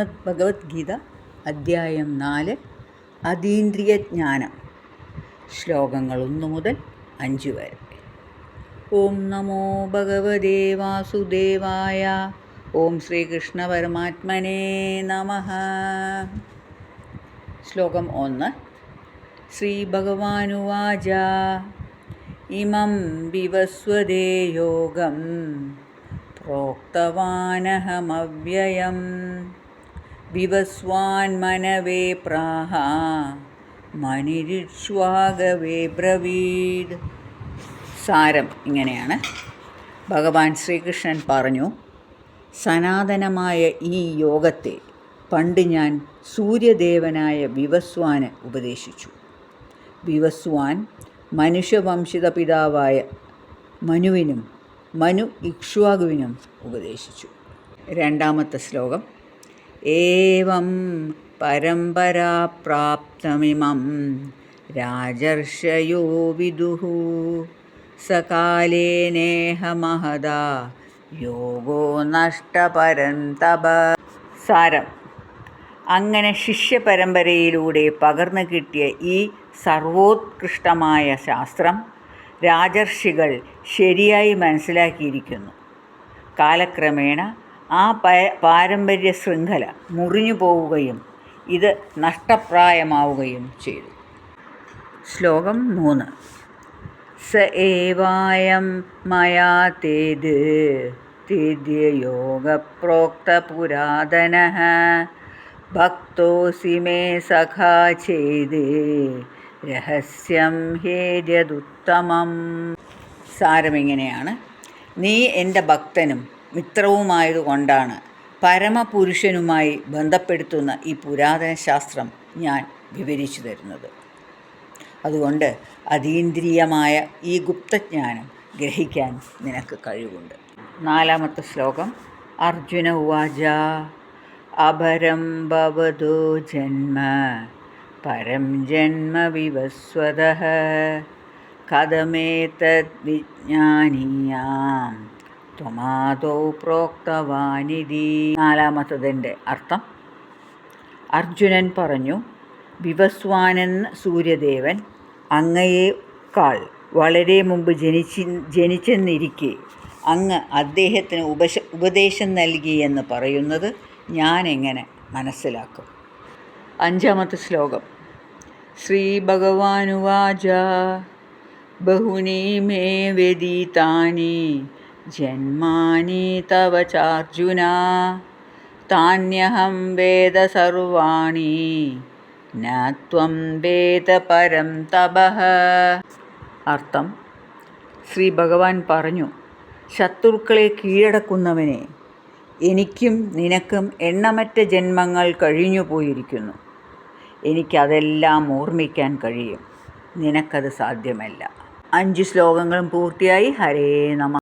ശ്രീമദ് ഭഗവത്ഗീത അദ്ധ്യായം നാല് അതീന്ദ്രിയ ജ്ഞാനം ശ്ലോകങ്ങൾ ഒന്ന് മുതൽ അഞ്ച് വരെ. ഓം നമോ ഭഗവതേ വാസുദേവായ ഓം ശ്രീകൃഷ്ണ പരമാത്മനേ നമ. ശ്ലോകം ഒന്ന് ശ്രീ ഭഗവാനുവാച ഇമം വിവസ്വദേ യോഗം പ്രോക്തവാനഹമവ്യയം. വിവസ്വാൻമനവേ പ്രാഹ മണിരുഷ്വാഗവേ ബ്രവീഡ്. സാരം ഇങ്ങനെയാണ്. ഭഗവാൻ ശ്രീകൃഷ്ണൻ പറഞ്ഞു സനാതനമായ ഈ യോഗത്തെ പണ്ട് ഞാൻ സൂര്യദേവനായ വിവസ്വാന് ഉപദേശിച്ചു. വിവസ്വാൻ മനുഷ്യവംശിത പിതാവായ മനുവിനും മനു ഇക്ഷ്വാകുവിനും ഉപദേശിച്ചു. രണ്ടാമത്തെ ശ്ലോകം. ഏവം പരമ്പരാപ്രാപ്തമിമം രാജർഷയോ सकालेनेह महदा യോഗോ നഷ്ടപരന്തപ. സാരം. അങ്ങനെ ശിഷ്യപരമ്പരയിലൂടെ പകർന്നു കിട്ടിയ ഈ സർവോത്കൃഷ്ടമായ ശാസ്ത്രം രാജർഷികൾ ശരിയായി മനസ്സിലാക്കിയിരിക്കുന്നു. കാലക്രമേണ ആ പാരമ്പര്യ ശൃംഖല മുറിഞ്ഞു പോവുകയും ഇത് നഷ്ടപ്രായമാവുകയും ചെയ്തു. ശ്ലോകം മൂന്ന്. സ ഏവായം മയാ തേത് തേദ്യയോഗപ്രോക്തപുരാതന ഭക്തോസി മേ സഖാ ചെയ്ത് രഹസ്യം ഹേര്യതുത്തമം സാരമിങ്ങനെയാണ്. നീ എന്റെ ഭക്തനും മിത്രവുമായതുകൊണ്ടാണ് പരമപുരുഷനുമായി ബന്ധപ്പെടുത്തുന്ന ഈ പുരാതന ശാസ്ത്രം ഞാൻ വിവരിച്ചു തരുന്നത്. അതുകൊണ്ട് അതീന്ദ്രിയമായ ഈ ഗുപ്തജ്ഞാനം ഗ്രഹിക്കാൻ നിനക്ക് കഴിവുണ്ട്. നാലാമത്തെ ശ്ലോകം. അർജുന ഉവാച അപരം ഭവതോ ജന്മ പരം ജന്മ വിവസ്വത കഥമേതദ്വിജ്ഞാനീയാം. ത്വമാതോ പ്രോക്തവാനിതി നാലാമത്തതിന്റെ അർത്ഥം അർജുനൻ പറഞ്ഞു വിവസ്വാനെന്ന സൂര്യദേവൻ അങ്ങയേക്കാൾ വളരെ മുമ്പ് ജനിച്ചി ജനിച്ചെന്നിരിക്കെ അങ്ങ് അദ്ദേഹത്തിന് ഉപശ ഉപദേശം നൽകി എന്ന് പറയുന്നത് ഞാൻ എങ്ങനെ മനസ്സിലാക്കും? അഞ്ചാമത്തെ ശ്ലോകം ശ്രീ ഭഗവാനുവാച ബഹുനി മേ വ്യതീതാനി ജന്മാനി തവ ചാർജുന. താന്യഹം വേദ സർവാണി. നത്വം വേദ പരം തപഃ. അർത്ഥം ശ്രീ ഭഗവാൻ പറഞ്ഞു ശത്രുക്കളെ കീഴടക്കുന്നവനെ എനിക്കും നിനക്കും എണ്ണമറ്റ ജന്മങ്ങൾ കഴിഞ്ഞു പോയിരിക്കുന്നു. എനിക്കതെല്ലാം ഓർമ്മിക്കാൻ കഴിയും. നിനക്കത് സാധ്യമല്ല. അഞ്ച് ശ്ലോകങ്ങളും പൂർത്തിയായി. ഹരേ നമ.